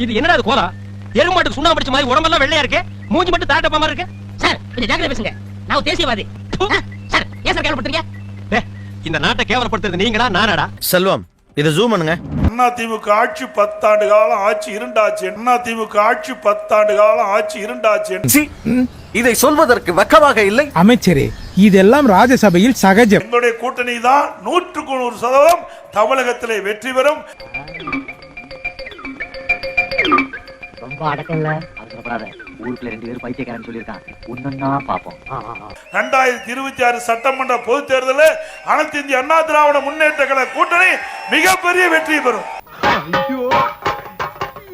இது என்னடா இது கோலா? எருமாட்டுக்கு சுண்ணாம்பு அடிச்ச மாதிரி உடம்பெல்லாம் வெள்ளையா இருக்கு? மூஞ்சி மட்டும் தாட்டப்பா மாதிரி இருக்கு? சார் கொஞ்சம் ஜாக்கிரதை பேசுங்க. நான் தேசியவாதி. சார் ஏன் சார் டேய், இந்த நாட்டை கேவலப்படுத்துறது நீங்களா நானாடா? செல்வம் இதை ஜூம் பண்ணுங்க. அண்ணா திமுக ஆட்சி பத்தாண்டு காலம் ஆட்சி இருண்டாச்சு அண்ணா திமுக ஆட்சி பத்தாண்டு காலம் ஆட்சி இருண்டாச்சு இதை சொல்வதற்கு வெக்கமாக இல்லை. அமைச்சரே இதெல்லாம் ராஜசபையில் சகஜம். எங்களுடைய கூட்டணி தான் நூற்றுக்கு நூறு சதவீதம் தமிழகத்திலே வெற்றி பெறும். ரொம்ப அடக்கம்ல. அவசரப்படாத ஊருக்குள்ள ரெண்டு பேரும் பைத்தியக்காரன் சொல்லியிருக்கான். ஒன்னொன்னா பாப்போம் ரெண்டாயிரத்தி இருபத்தி ஆறு சட்டமன்ற பொதுத் தேர்தலில் அனைத்து இந்திய அண்ணா திராவிட முன்னேற்ற கழக கூட்டணி மிகப்பெரிய வெற்றி பெறும்.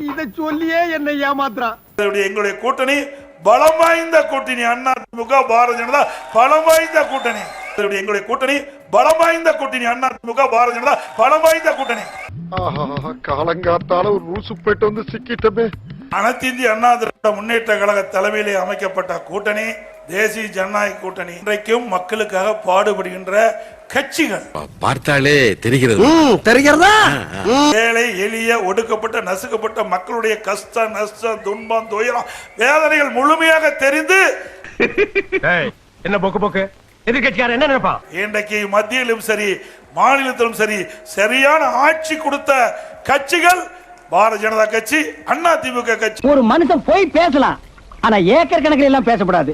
இத சொல்லியே என்ன ஏமாத்துறான். எங்களுடைய கூட்டணி பலம் வாய்ந்த கூட்டணி. அண்ணா திமுக பாரதிய ஜனதா பலம் வாய்ந்த கூட்டணி. எங்களுடைய கூட்டணி பலம் வாய்ந்த கூட்டணி. அண்ணா திமுக பாரதிய ஜனதா பலம் வாய்ந்த கூட்டணி. காலங்காத்தால ஒரு ரூசு போயிட்டு வந்து சிக்கிட்டமே. அனைத்து இந்திய அண்ணா திராவிட முன்னேற்ற கழக தலைமையிலே அமைக்கப்பட்ட கூட்டணி தேசிய ஜனநாயக கூட்டணி இன்றைக்கும் மக்களுக்காக பாடுபடுகின்ற கட்சிகள். பார்த்தாலே தெரிகிறது. தெரிகிறதா? ஏழை எளிய ஒடுக்கப்பட்ட நசுக்கப்பட்ட மக்களுடைய கஷ்ட நஷ்டம் துன்பம் துயரம் வேதனைகள் முழுமையாக தெரிந்து என்ன போக்கு போக்கு? எதிர்கட்சியார் என்ன நினைப்பான் இன்றைக்கு மத்தியிலும் சரி மாநிலத்திலும் சரி சரியான ஆட்சி கொடுத்த கட்சிகள் பாரதிய ஜனதா கட்சி அண்ணா திமுக கட்சி. ஒரு மனுஷன் போய் பேசலாம் ஆனா ஏக்கர் கணக்கில் எல்லாம் பேசக்கூடாது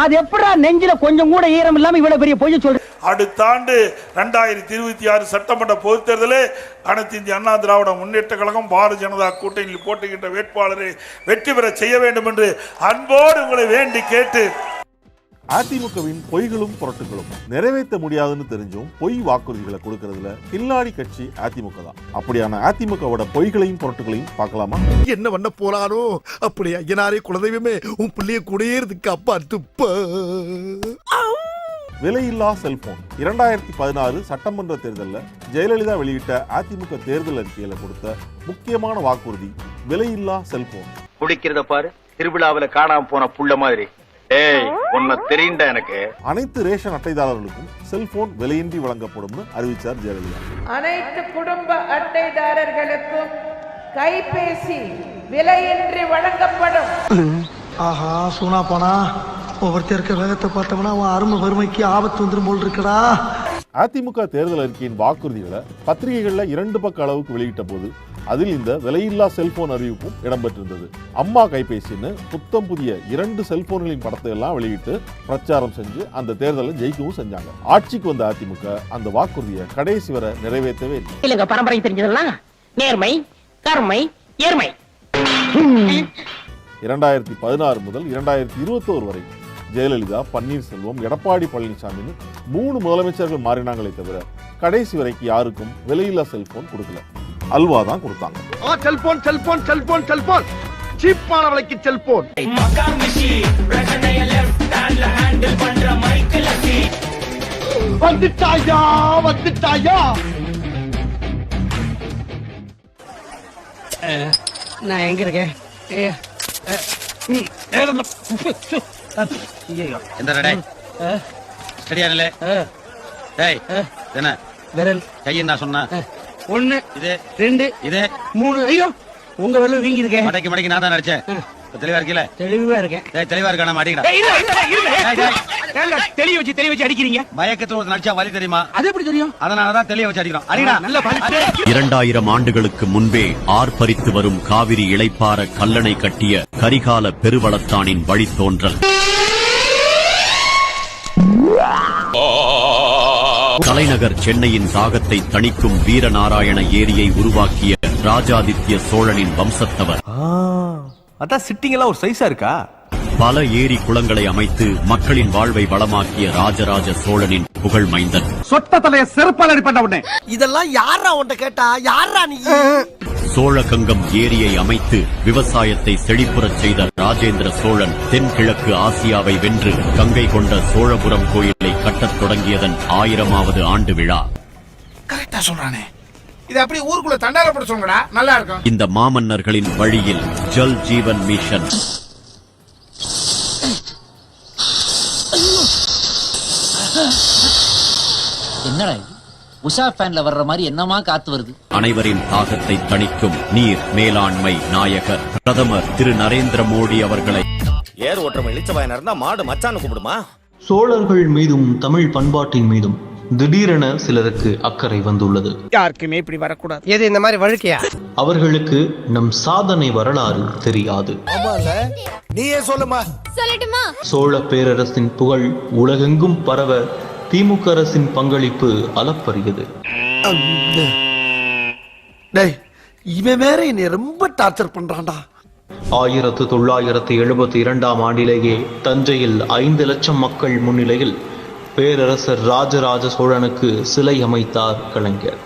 அது எப்படா நெஞ்சில கொஞ்சம் கூட ஈரம் இல்லாம இவ்வளவு பெரிய பொய்ய சொல்ற? அடுத்த ஆண்டு ரெண்டாயிரத்தி இருபத்தி ஆறு சட்டமன்ற பொதுத் தேர்தலில் அனைத்து இந்திய அண்ணா திராவிட முன்னேற்ற கழகம் பாரதிய ஜனதா கூட்டணியில் போட்டுகின்ற வேட்பாளரை வெற்றி பெற செய்ய வேண்டும் என்று அன்போடு உங்களை வேண்டி கேட்டு அதிமுகவின் பொய்களும் புரட்டுகளும் நிறைவேற்ற முடியாதுன்னு தெரிஞ்சும் பொய் வாக்குறுதிகளை கொடுக்கறதுல கில்லாடி கட்சி அதிமுக தான். அப்படியான அதிமுகவோட பொய்களையும் புரட்டுகளையும் பார்க்கலாமா? என்ன பண்ண போறானோ அப்படி ஐயனாரே குலதெய்வமே உன் பிள்ளைய குடியேறதுக்கு அப்பா துப்ப விலையில்லா செல்போன் இரண்டாயிரத்தி பதினாறு சட்டமன்ற தேர்தலில் ஜெயலலிதா வெளியிட்ட அதிமுக தேர்தல் அறிக்கையில கொடுத்த முக்கியமான வாக்குறுதி விலையில்லா செல்போன் குடிக்கிறத பாரு திருவிழாவுல காணாம போன புள்ள மாதிரி. ஏய் உன்னை தெரியுண்டா எனக்கு. அனைத்து ரேஷன் அட்டைதாரர்களுக்கும் செல்போன் விலையின்றி வழங்கப்படும்னு அறிவிச்சார் ஜெயலலிதா. அனைத்து குடும்ப அட்டைதாரர்களுக்கும் கைபேசி விலையின்றி வழங்கப்படும். ஆஹா சூனா போனா ஒவ்வொருத்தர் இருக்க வேகத்தை பார்த்தோம்னா அவன் அருமை வறுமைக்கு ஆபத்து வந்துடும் போல் இருக்கடா. அதிமுக தேர்தல் அறிக்கையின் வாக்குறுதிகளை பத்திரிகைகள்ல இரண்டு பக்க அளவுக்கு வெளியிட்ட போது அதில் இந்த விலையில்லா செல்போன் அறிவிப்பும் இடம்பெற்றிருந்தது. அம்மா கைபேசின்னு புத்தம் புதிய இரண்டு செல்போன்களின் படத்தை எல்லாம் வெளியிட்டு பிரச்சாரம் செஞ்சு அந்த தேர்தலை ஜெயிக்கவும் செஞ்சாங்க. ஆட்சிக்கு வந்த அதிமுக அந்த வாக்குறுதியை கடைசி வரை நிறைவேற்றவே இல்லை. பரம்பரை தெரிஞ்சதெல்லாம் நேர்மை கருமை ஏர்மை இரண்டாயிரத்தி பதினாறு முதல் இரண்டாயிரத்தி இருபத்தோரு வரை ஜெயலலிதா பன்னீர்செல்வம் எடப்பாடி பழனிசாமின்னு மூணு முதலமைச்சர்கள் மாறினாங்களே தவிர கடைசி வரைக்கும் யாருக்கும் விலையில்லா செல்போன் கொடுக்கல. அல்வா தான் கொடுத்தாங்க செல்போன் செல்போன் செல்போன் செல்போன். சீப்பான விலைக்கு செல்போன். வந்துட்டாயா வந்துட்டாயா? நான் எங்க இருக்கேன்? என்ன? விரல். கையை நான் சொன்னா. ஒண்ணு இது ரெண்டு இது. மூணு. ஐயோ உங்க விரல் வீங்கி இருக்கேன் மடக்கி மடக்கி நான் தான் நடிச்சேன். தெளிவா இருக்கீல? தெளிவா இருக்கேன். டேய் தெளிவா இருக்கா. ஏங்க, தெளிய வச்சு தெளிய வச்சு அடிக்கிறீங்க? மயக்கத்துல ஒரு நடிச்சா வலி தெரியுமா? அது எப்படி தெரியும்? அதனாலதான் தெளிய வச்சு அடிக்கிறோம். அடிடா. நல்ல இரண்டாயிரம் ஆண்டுகளுக்கு முன்பே ஆர்ப்பரித்து வரும் காவிரி இளைப்பாற கல்லணை கட்டிய கரிகால பெருவளத்தானின் வழித்தோன்றல். தலைநகர் சென்னையின் தாகத்தை தணிக்கும் வீரநாராயண ஏரியை உருவாக்கிய ராஜாதித்ய சோழனின் வம்சத்தவர். அதான் சிட்டிங் எல்லாம் ஒரு சைஸா இருக்கா? பல ஏரி குளங்களை அமைத்து மக்களின் வாழ்வை வளமாக்கிய ராஜராஜ சோழனின் புகழ் மைந்தன். சொட்ட தலைய செருப்பால் அடிப்பட்ட உடனே. இதெல்லாம் யாரா உன்ட்ட கேட்டா? யாரா நீ? சோழகங்கம் ஏரியை அமைத்து விவசாயத்தை செழிப்புறச் செய்த ராஜேந்திர சோழன் தென்கிழக்கு ஆசியாவை வென்று கங்கை கொண்ட சோழபுரம் கோயிலை கட்டத் தொடங்கியதன் ஆயிரமாவது ஆண்டு விழா. கரெக்டா சொல்றானே. இது அப்படியே ஊருக்குள்ள தண்டார போட சொல்லுங்கடா. நல்லா இருக்கும். இந்த மாமன்னர்களின் வழியில் ஜல் ஜீவன் மிஷன். என்னடா இது? உஷா ஃபேன்ல வர்ற மாதிரி என்னமா காத்து வருது? அனைவரின் தாகத்தை தணிக்கும் நீர் மேலாண்மை நாயகர் பிரதமர் திரு நரேந்திர மோடி அவர்களை. ஏர் ஓட்டுறவன் இளிச்சவாயனா இருந்தா மாடு மச்சான்னு கூப்பிடுமா? சோழர்கள் மீதும் தமிழ் பண்பாட்டின் மீதும் திடீரென சிலருக்கு அக்கறை வந்துள்ளது. யாருக்குமே இப்படி வரக்கூடாது. எது இந்த மாதிரி வழுக்கையா? அவர்களுக்கு நம் சாதனை வரலாறு தெரியாது. நீயே சொல்லுமா? சொல்லட்டுமா? சோழ பேரரசின் புகழ் உலகெங்கும் பரவ திமுக அரசின் பங்களிப்பு அளப்பரியது. டேய் இவன் வேற என்னை ரொம்ப டார்ச்சர் பண்றான்டா. ஆயிரத்து தொள்ளாயிரத்து எழுபத்தி இரண்டாம் ஆண்டிலேயே தஞ்சையில் ஐந்து லட்சம் மக்கள் முன்னிலையில் பேரரசர் ராஜராஜ சோழனுக்கு சிலை அமைத்தார் கலைஞர்.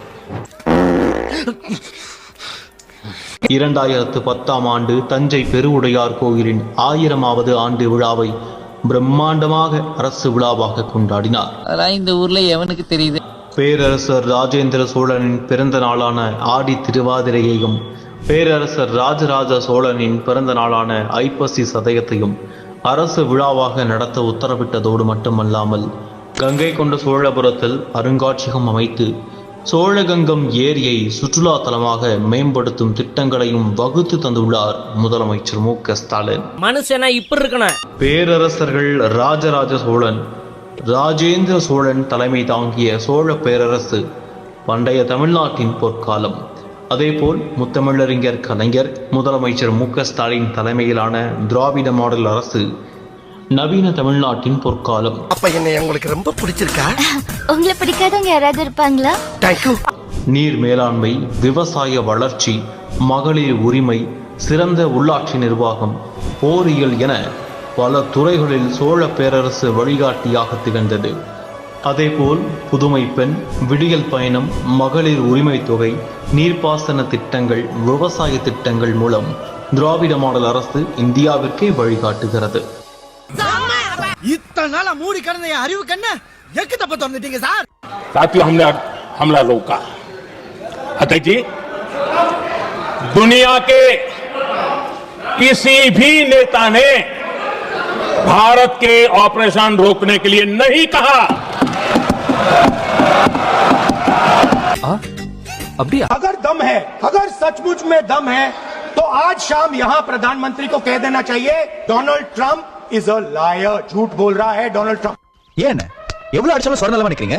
இரண்டாயிரத்து பத்தாம் ஆண்டு தஞ்சை பெருவுடையார் கோயிலின் ஆயிரமாவது ஆண்டு விழாவை பிரம்மாண்டமாக அரசு விழாவாக கொண்டாடினார். இந்த ஊர்ல எவனுக்கு தெரியுது? பேரரசர் ராஜேந்திர சோழனின் பிறந்த நாளான ஆடி திருவாதிரையையும் பேரரசர் ராஜராஜ சோழனின் பிறந்த நாளான ஐப்பசி சதயத்தையும் அரசு விழாவாக நடத்த உத்தரவிட்டதோடு மட்டுமல்லாமல் கங்கை கொண்ட சோழபுரத்தில் அருங்காட்சியகம் அமைத்து சோழகங்கம் ஏரியை சுற்றுலா தலமாக மேம்படுத்தும் திட்டங்களையும் வகுத்து தந்துள்ளார் முதலமைச்சர் மு க ஸ்டாலின். மனுஷனா இப்படி இருக்கணும். பேரரசர்கள் ராஜராஜ சோழன் ராஜேந்திர சோழன் தலைமை தாங்கிய சோழ பேரரசு பண்டைய தமிழ்நாட்டின் பொற்காலம். அதேபோல் முத்தமிழறிஞர் கலைஞர் முதலமைச்சர் மு க ஸ்டாலின் தலைமையிலான திராவிட மாடல் அரசு நவீன தமிழ்நாட்டின் பொற்காலம். அப்ப என்னை உங்களுக்கு ரொம்ப பிடிச்சிருக்கா? உங்களை பிடிக்காதவங்க யாராவது இருப்பாங்களா? நீர் மேலாண்மை விவசாய வளர்ச்சி மகளிர் உரிமை சிறந்த உள்ளாட்சி நிர்வாகம் போரியல் என பல துறைகளில் சோழ பேரரசு வழிகாட்டியாக திகழ்ந்தது. அதேபோல் புதுமை பெண் விடியல் பயணம் மகளிர் உரிமை தொகை நீர்ப்பாசன திட்டங்கள் விவசாய திட்டங்கள் மூலம் திராவிட மாடல் அரசு இந்தியாவிற்கே வழிகாட்டுகிறது இத்தனை நாளா மூடி கிடந்த என் அறிவு கண்ண எக்கு தப்ப திறந்துட்டீங்க சார் साथियों हमने हमला रोका अतः जी दुनिया के किसी भी नेता ने भारत के ऑपरेशन रोकने के लिए नहीं कहा अगर दम है अगर सचमुच में दम है तो आज शाम यहाँ प्रधानमंत्री को कह देना चाहिए Donald Trump is a liar झूठ बोल रहा है डोनाल्ड ट्रंप ஏன் எவ்வளவு அடிச்சாலும் சொரணலமா நிக்கிறீங்க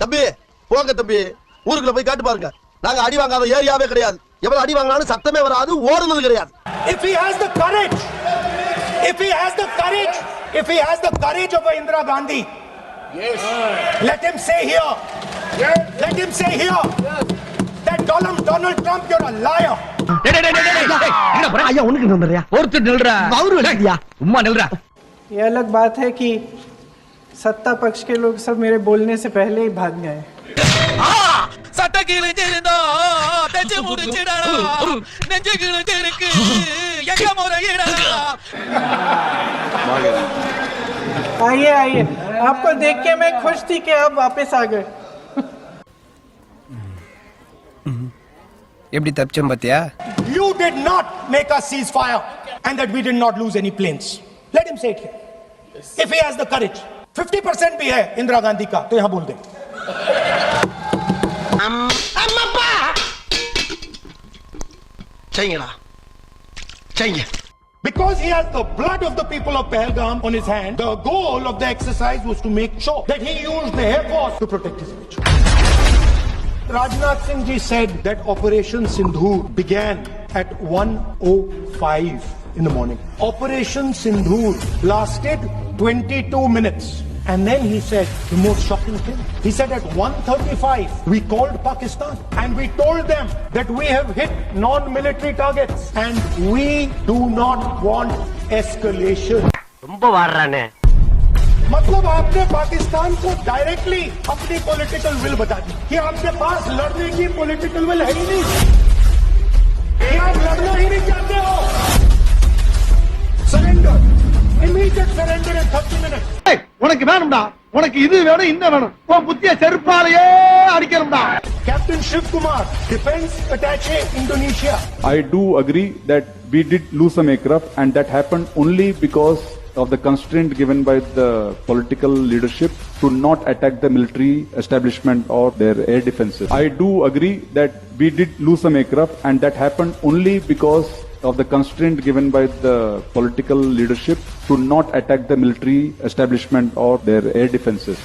தம்பி போங்க தம்பி ஊருக்குள்ள போய் காட்டு பாருங்க நாங்க அடி வாங்காத ஏரியாவே கிடையாது எவ்வளவு அடி வாங்கினாலும் சத்தமே வராது ஓடுனது கிடையாது if he has the courage if he has the courage if he has the courage of a indira gandhi yes let him say here let him say here that donald donald trump you're a liar ஐயா உனக்கு வந்துடுறியா ஒருத்தர் நில்றா அவரு இல்லையா உம்மா நில்றா ये अलग बात है कि सत्ता पक्ष के लोग सब मेरे बोलने से पहले ही भाग गए சட்ட கிழிஞ்சிருந்தோ தச்சு முடிச்சிடா நெஞ்சு கிழிஞ்சிருக்கு எங்க முறையிடா आइए आइए आपको देख के मैं खुश थी कि आप वापस आ गए எப்படி தப்பிச்சோம் பாத்தியா You did not make us cease fire and that we did not lose any planes. Let him say it here. If he has the courage. 50% भी है इंदिरा गांधी का तो यहां बोल दे செய்யுங்கடா செய்யுங்க Because he has the blood of the people of Pahalgam on his hand, the goal of the exercise was to make sure that he used the Air Force to protect his image. Rajnath Singh ji said that Operation Sindhur began at 1.05 in the morning. Operation Sindhur lasted 22 minutes. And then he said the most shocking thing. He said at 1.35, we called Pakistan and we told them that we have hit non-military targets and we do not want escalation. मतलब आपने पाकिस्तान को directly अपनी political will बता दी कि आपके पास लड़ने की political will है ही नहीं। आप लड़ना ही नहीं चाहते हो। Surrender immediate surrender in thirty minutes உனக்கு வேணும்டா. உனக்கு இது வேணும் இந்த வேணும். உன் புத்திய and அடிக்கணும்டா. Captain only defence attache Indonesia I do agree that we did lose and that happen only because of the constraint given by the political leadership to not attack the military establishment or their air defenses. I do agree that we did lose some aircraft and that happened only because of the constraint given by the political leadership to not attack the military establishment or their air defenses.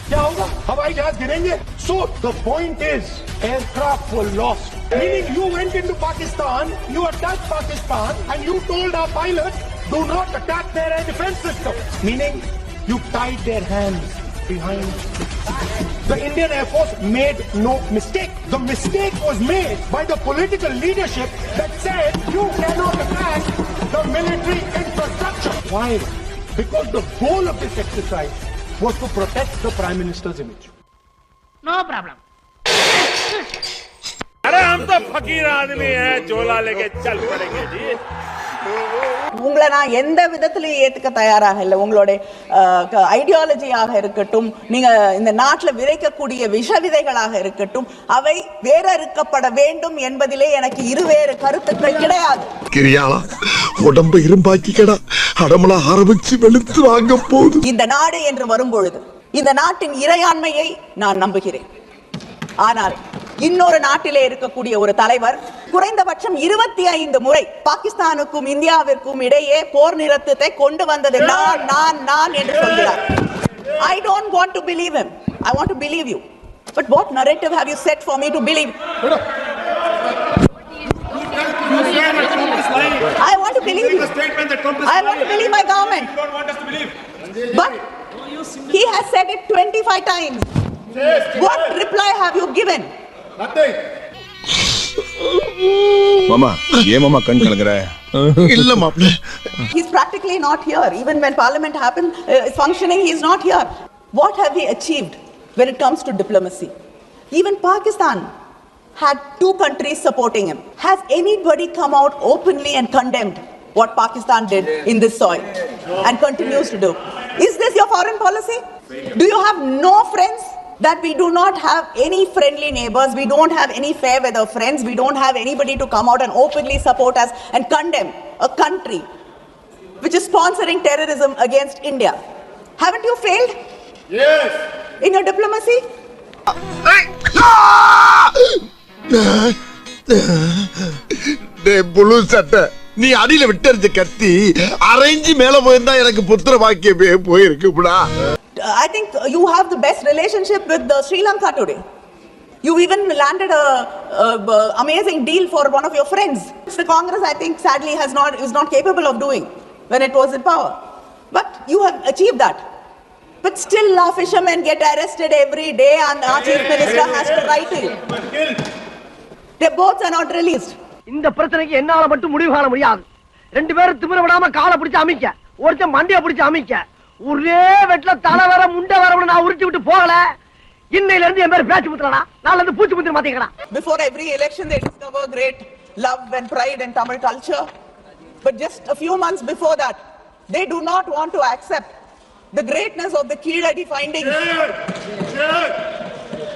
So the point is, aircraft were lost. Meaning you went into Pakistan, you attacked Pakistan, and you told our pilots, do not attack their air defense system. Meaning you tied their hands behind the Indian Air Force made no mistake. The mistake was made by the political leadership that said you cannot attack the military infrastructure. Why? Because the goal of this exercise was to protect the Prime Minister's image. No problem. अरे हम तो फकीर आदमी हैं झोला लेके चल पड़ेंगे जी உங்களை நான் எந்த விதத்திலையும் ஏத்துக்க தயாராக இல்லை. உங்களுடைய ஐடியாலஜியாக இருக்கட்டும் நீங்க இந்த நாட்டில் விதைக்கக்கூடிய விஷ விதைகளாக இருக்கட்டும் அவை வேறறுக்கப்பட வேண்டும் என்பதிலே எனக்கு இருவேறு கருத்துக்கள் கிடையாது. உடம்ப இரும்பாக்கிக்கடா. அடமலா ஆரம்பிச்சு வெளுத்து வாங்க போகுது. இந்த நாடு என்று வரும்பொழுது இந்த நாட்டின் இறையாண்மையை நான் நம்புகிறேன். ஆனால் இன்னொரு நாட்டிலே இருக்கக்கூடிய ஒரு தலைவர் குறைந்தபட்சம் இருபத்தி ஐந்து முறை பாகிஸ்தானுக்கும் இந்தியாவிற்கும் இடையே போர் நிறுத்தத்தை கொண்டு வந்தது நான் நான் நான் என்று சொல்கிறார் I don't want to believe him I want to believe you but what narrative have you set for me to believe I want to believe you. I want to believe my government. But he has said it 25 times. What reply have you given? மாமா ஏன் மாமா கண் கலங்குற இல்ல மாப்ள He's practically not here. Even when parliament happened, uh, is functioning, he's not here. What have we achieved when it comes to diplomacy? Even Pakistan had two countries supporting him. Has anybody come out openly and condemned what Pakistan did in this soil and continues to do? Is this your foreign policy? Do you have no friends? That we do not have any friendly neighbors, we don't have any fair weather friends, we don't have anybody to come out and openly support us and condemn a country which is sponsoring terrorism against India. Haven't you failed? Yes. In your diplomacy? புழு சட்டை நீ அடியில விட்டறிஞ்ச கத்தி அரைஞ்சு மேல போயிருந்தா எனக்கு புத்திர பாக்கியமே போயிருக்குடா I think you have the best relationship with uh, Sri Lanka today. You even landed a, a, a amazing deal for one of your friends. Which the Congress, I think, sadly has not is not capable of doing when it was in power. But you have achieved that. But still, our fishermen get arrested every day, and our chief minister has to write to you. Their boats are not released. இந்த பிரச்சனைக்கு என்னால மட்டும் முடிவு காண முடியாது ரெண்டு பேரும் திமிர விடாம காலை பிடிச்சு அமைக்க ஒருத்தன் மண்டைய பிடிச்சு அமைக்க ஒரே வெட்ல தலை வர முண்டை வர நான் உருட்டி விட்டு போகல இன்னையில இருந்து என் பேர் பேச்சு முத்துறா நாளைல இருந்து பூச்சி முத்திர மாத்தீங்களா Before every election, they discover great love and pride in Tamil culture. But just a few months before that, they do not want to accept the greatness of the Kidadi findings.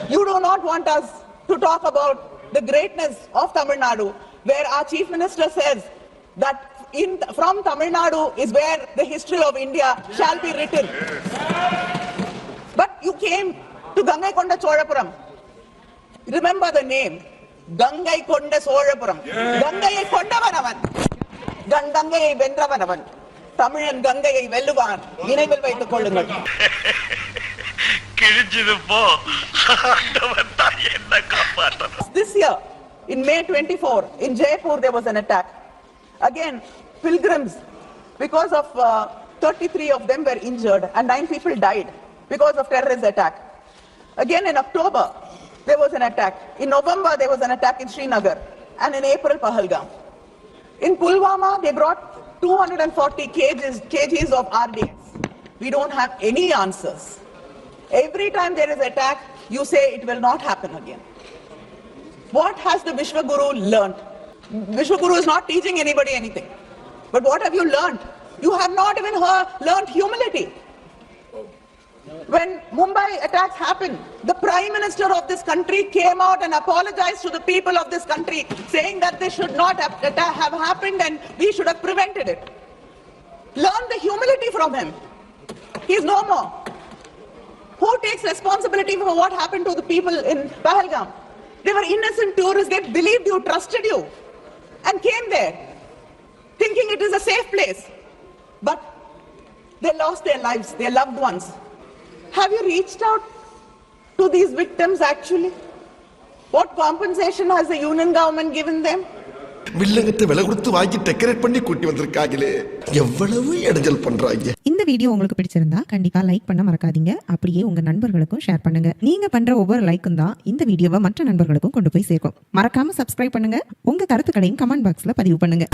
You do not want us to talk about the greatness of Tamil Nadu, where our chief minister says that in, from Tamil Nadu is where the history of India shall be written. But you came to Gangai Konda Cholapuram. Remember the name. Gangai Konda Solapuram. கங்கையை கொண்டவன் அவன் கங் கங்கையை வென்றவன் அவன் தமிழன் கங்கையை வெல்லுவான் நினைவில் வைத்துக் கொள்ளுங்கள் This year, in May 24, in Jaipur, there was an attack. Again, pilgrims, because of uh, 33 of them were injured and 9 people died because of terrorist attack. Again, in October, there was an attack. In November, there was an attack in Srinagar. And in April, Pahalgam. In Pulwama, they brought 240 kgs, kgs of RDS. We don't have any answers. Every time there is attack, you say it will not happen again. What has the Vishwaguru learned? Vishwaguru is not teaching anybody anything. But what have you learned? You have not even learned humility. When Mumbai attacks happened, the Prime Minister of this country came out and apologized to the people of this country, saying that this should not have, have happened and we should have prevented it. Learn the humility from him. He's no more. Who takes responsibility for what happened to the people in Pahalgam? They were innocent tourists. They believed you, trusted you, and came there thinking it is a safe place. But they lost their lives, their loved ones. Have you reached out to these victims actually? What compensation has the union government given them? வில்லங்கத்தை விலை கொடுத்து வாங்கி decorate பண்ணி கூட்டி வந்திருக்காங்களே. எவ்வளவு இடைஞ்சல் பண்றாங்க. இந்த video உங்களுக்கு பிடிச்சிருந்தா கண்டிப்பா லைக் பண்ண மறக்காதீங்க. அப்படியே உங்க நண்பர்களுக்கும் ஷேர் பண்ணுங்க. நீங்க பண்ற ஒவ்வொரு லைக்கும் தான் இந்த வீடியோவை மற்ற நண்பர்களுக்கும் கொண்டு போய் சேர்க்கும். மறக்காம சப்ஸ்கிரைப் பண்ணுங்க. உங்க கருத்துக்களையும் கமெண்ட் பாக்ஸ்ல பதிவு பண்ணுங்க.